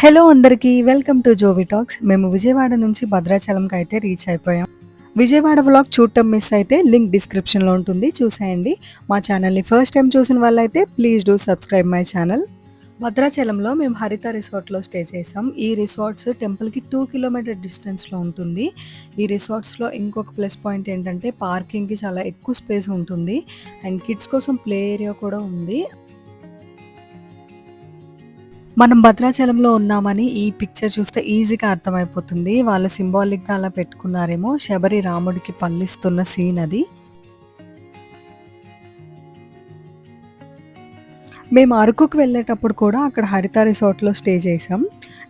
Hello అందరికీ welcome to జోవి talks మేము విజయవాడ నుంచి భద్రాచలంకి అయితే రీచ్ అయిపోయాం. విజయవాడ వ్లాగ్ చూడటం మిస్ అయితే లింక్ డిస్క్రిప్షన్లో ఉంటుంది చూసేయండి. మా ఛానల్ని ఫస్ట్ టైం చూసిన వాళ్ళైతే please do subscribe my channel భద్రాచలంలో మేము హరిత రిసార్ట్లో స్టే చేసాం ఈ రిసార్ట్స్ టెంపుల్కి టూ కిలోమీటర్ డిస్టెన్స్లో ఉంటుంది. ఈ రిసార్ట్స్లో ఇంకొక ప్లస్ పాయింట్ ఏంటంటే పార్కింగ్కి చాలా ఎక్కువ స్పేస్ ఉంటుంది. అండ్ కిడ్స్ కోసం ప్లే ఏరియా కూడా ఉంది. మనం భద్రాచలంలో ఉన్నామని ఈ పిక్చర్ చూస్తే ఈజీగా అర్థమైపోతుంది. వాళ్ళు సింబాలిక్గా అలా పెట్టుకున్నారేమో. శబరి రాముడికి పల్లిస్తున్న సీన్ అది. మేము అరకుకు వెళ్ళేటప్పుడు కూడా అక్కడ హరిత రిసార్ట్లో స్టే చేసాం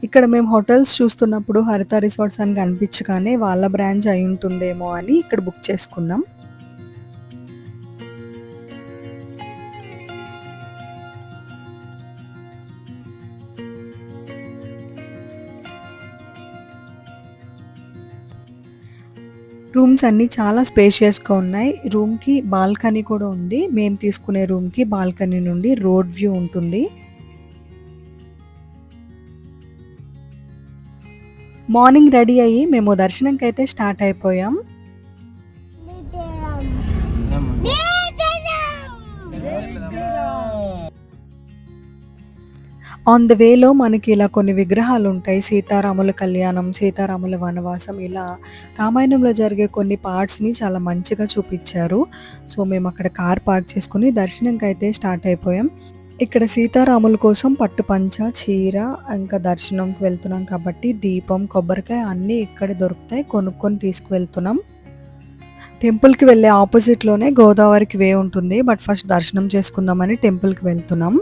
ఇక్కడ మేము హోటల్స్ చూస్తున్నప్పుడు హరిత రిసార్ట్స్ అని కనిపించగానే వాళ్ళ బ్రాంచ్ అయి ఉంటుందేమో అని ఇక్కడ బుక్ చేసుకున్నాం. రూమ్స్ అన్నీ చాలా స్పేషియస్గా ఉన్నాయి. రూమ్కి బాల్కనీ కూడా ఉంది. మేము తీసుకునే రూమ్కి బాల్కనీ నుండి రోడ్ వ్యూ ఉంటుంది. మార్నింగ్ రెడీ అయ్యి మేము దర్శనంకి అయితే స్టార్ట్ అయిపోయాం. ఆన్ ద వేలో మనకి ఇలా కొన్ని విగ్రహాలు ఉంటాయి. సీతారాముల కళ్యాణం సీతారాముల వనవాసం ఇలా రామాయణంలో జరిగే కొన్ని పార్ట్స్ని చాలా మంచిగా చూపించారు. సో మేము అక్కడ కార్ పార్క్ చేసుకుని దర్శనంకి అయితే స్టార్ట్ అయిపోయాం. ఇక్కడ సీతారాముల కోసం పట్టు పంచ చీర ఇంకా దర్శనంకి వెళ్తున్నాం కాబట్టి దీపం కొబ్బరికాయ అన్నీ ఇక్కడ దొరుకుతాయి. కొనుక్కొని తీసుకువెళ్తున్నాం. టెంపుల్కి వెళ్ళే ఆపోజిట్లోనే గోదావరికి వే ఉంటుంది. బట్ ఫస్ట్ దర్శనం చేసుకుందామని టెంపుల్కి వెళ్తున్నాం.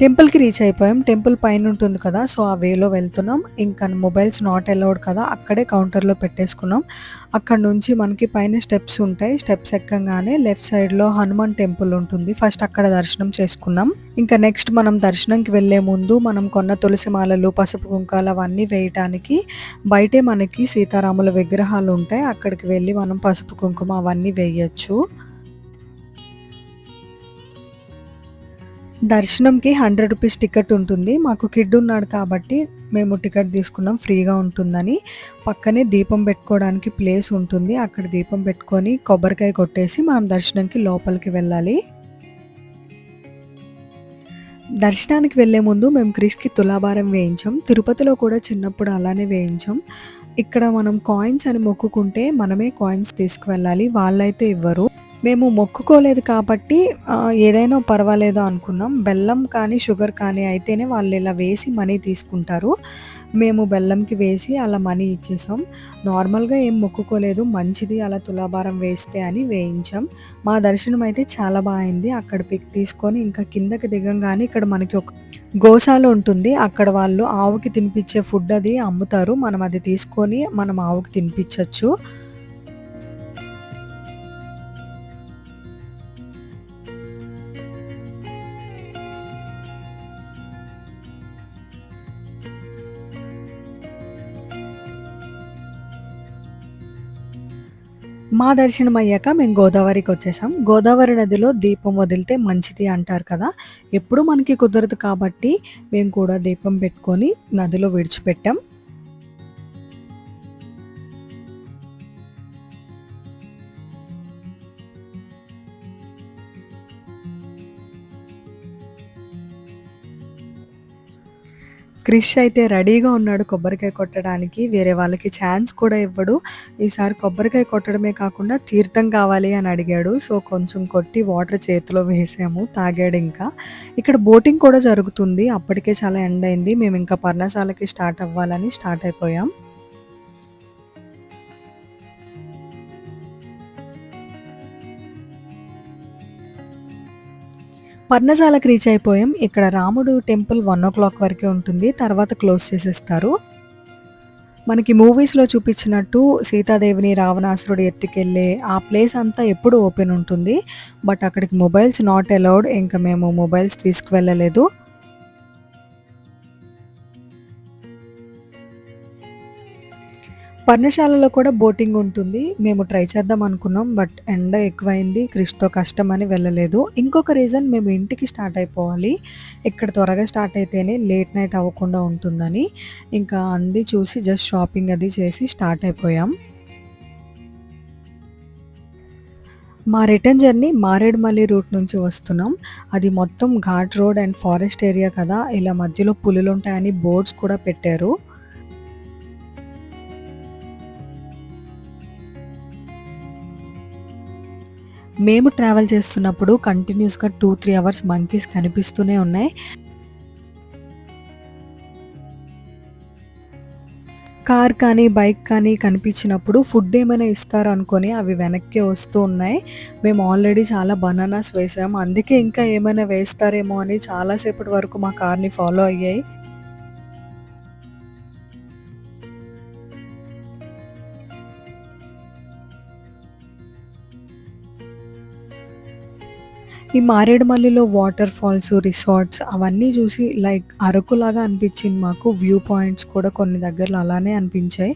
టెంపుల్కి రీచ్ అయిపోయాం. టెంపుల్ పైన ఉంటుంది కదా సో ఆ వేలో వెళ్తున్నాం. ఇంకా మొబైల్స్ నాట్ అలౌడ్ కదా అక్కడే కౌంటర్లో పెట్టేసుకున్నాం. అక్కడ నుంచి మనకి పైన స్టెప్స్ ఉంటాయి. స్టెప్స్ ఎక్కగానే లెఫ్ట్ సైడ్లో హనుమాన్ టెంపుల్ ఉంటుంది. ఫస్ట్ అక్కడ దర్శనం చేసుకున్నాం. ఇంకా నెక్స్ట్ మనం దర్శనంకి వెళ్ళే ముందు మనం కొన్న తులసి మాలలు పసుపు కుంకాలు అవన్నీ వేయటానికి బయటే మనకి సీతారాముల విగ్రహాలు ఉంటాయి. అక్కడికి వెళ్ళి మనం పసుపు కుంకుమ అవన్నీ వేయచ్చు. దర్శనంకి హండ్రెడ్ రూపీస్ టికెట్ ఉంటుంది. మాకు కిడ్ ఉన్నాడు కాబట్టి మేము టికెట్ తీసుకున్నాం. ఫ్రీగా ఉంటుందని. పక్కనే దీపం పెట్టుకోవడానికి ప్లేస్ ఉంటుంది. అక్కడ దీపం పెట్టుకొని కొబ్బరికాయ కొట్టేసి మనం దర్శనంకి లోపలికి వెళ్ళాలి. దర్శనానికి వెళ్ళే ముందు మేము క్రిష్కి తులాభారం వేయించాం. తిరుపతిలో కూడా చిన్నప్పుడు అలానే వేయించాం. ఇక్కడ మనం కాయిన్స్ అని మొక్కుకుంటే మనమే కాయిన్స్ తీసుకువెళ్ళాలి. వాళ్ళైతే ఇవ్వరు. మేము మొక్కుకోలేదు కాబట్టి ఏదైనా పర్వాలేదు అనుకున్నాం. బెల్లం కానీ షుగర్ కానీ అయితేనే వాళ్ళు ఇలా వేసి మనీ తీసుకుంటారు. మేము బెల్లంకి వేసి అలా మనీ ఇచ్చేసాం. నార్మల్గా ఏం మొక్కుకోలేదు. మంచిది అలా తులాభారం వేస్తే అని వేయించాం. మా దర్శనం అయితే చాలా బాగుంది అక్కడ పిక్ తీసుకొని ఇంకా కిందకి దిగంగానే ఇక్కడ మనకి ఒక గోశాల ఉంటుంది. అక్కడ వాళ్ళు ఆవుకి తినిపించే ఫుడ్ అది అమ్ముతారు. మనం అది తీసుకొని మనం ఆవుకి తినిపించవచ్చు మా దర్శనం అయ్యాక మేము గోదావరికి వచ్చేసాం. గోదావరి నదిలో దీపం వదిలితే మంచిది అంటారు కదా. ఎప్పుడు మనకి కుదరదు కాబట్టి మేము కూడా దీపం పెట్టుకొని నదిలో విడిచిపెట్టాం. క్రిష్ అయితే రెడీగా ఉన్నాడు కొబ్బరికాయ కొట్టడానికి. వేరే వాళ్ళకి ఛాన్స్ కూడా ఇవ్వడు. ఈసారి కొబ్బరికాయ కొట్టడమే కాకుండా తీర్థం కావాలి అని అడిగాడు. సో కొంచెం కొట్టి వాటర్ చేతిలో వేసాము తాగాడు ఇంకా. ఇక్కడ బోటింగ్ కూడా జరుగుతుంది. అప్పటికే చాలా ఎండ్ అయింది. మేము ఇంకా పర్ణశాలకి స్టార్ట్ అవ్వాలని స్టార్ట్ అయిపోయాం. పర్ణశాలకు రీచ్ అయిపోయాం. ఇక్కడ రాముడు టెంపుల్ వన్ ఓ క్లాక్ వరకే ఉంటుంది. తర్వాత క్లోజ్ చేసేస్తారు. మనకి మూవీస్లో చూపించినట్టు సీతాదేవిని రావణాసురుడు ఎత్తుకెళ్ళే ఆ ప్లేస్ అంతా ఎప్పుడు ఓపెన్ ఉంటుంది. బట్ అక్కడికి మొబైల్స్ నాట్ అలౌడ్ ఇంకా మేము మొబైల్స్ తీసుకువెళ్ళలేదు. పర్ణశాలలో కూడా బోటింగ్ ఉంటుంది. మేము ట్రై చేద్దాం అనుకున్నాం. బట్ ఎండ ఎక్కువైంది. క్రిష్‌తో అని వెళ్ళలేదు. ఇంకొక రీజన్ మేము ఇంటికి స్టార్ట్ అయిపోవాలి. ఇక్కడ త్వరగా స్టార్ట్ అయితేనే లేట్ నైట్ అవ్వకుండా ఉంటుందని. ఇంకా అంది చూసి జస్ట్ షాపింగ్ అది చేసి స్టార్ట్ అయిపోయాం. మా రిటర్న్ జర్నీ మారేడుమల్లి రూట్ నుంచి వస్తున్నాం. అది మొత్తం ghat road and forest area కదా! ఇలా మధ్యలో పులులు ఉంటాయని బోర్డ్స్ కూడా పెట్టారు. మేము ట్రావెల్ చేస్తున్నప్పుడు కంటిన్యూస్‌గా 2, 3 అవర్స్ మంకీస్ కనిపిస్తూనే ఉన్నాయి. కార్ కానీ, బైక్ కానీ కనిపించినప్పుడు ఫుడ్ ఏమైనా ఇస్తారు అనుకొని అవి వెనక్కి వస్తూ ఉన్నాయి. మేము ఆల్రెడీ చాలా బనానాస్ వేసాము అందుకే ఇంకా ఏమైనా వేస్తారేమో అని చాలా సేపటి వరకు మా కార్‌ని ఫాలో అయ్యాయి. ఈ మారేడుమల్లిలో వాటర్ ఫాల్స్, రిసార్ట్స్ అవన్నీ చూసి లైక్ అరకులాగా అనిపించింది మాకు. వ్యూ పాయింట్స్ కూడా కొన్ని దగ్గరలో అలానే అనిపించాయి.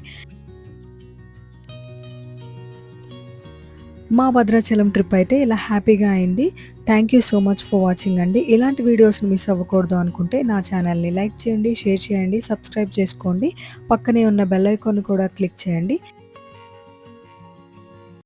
మా భద్రాచలం ట్రిప్ అయితే ఇలా హ్యాపీగా అయింది. Thank you so much for watching అండి. ఇలాంటి వీడియోస్‌ని మిస్ అవ్వకూడదు అనుకుంటే నా ఛానల్‌ని లైక్ చేయండి, షేర్ చేయండి, సబ్స్క్రైబ్ చేసుకోండి. పక్కనే ఉన్న బెల్ ఐకాన్ కూడా క్లిక్ చేయండి.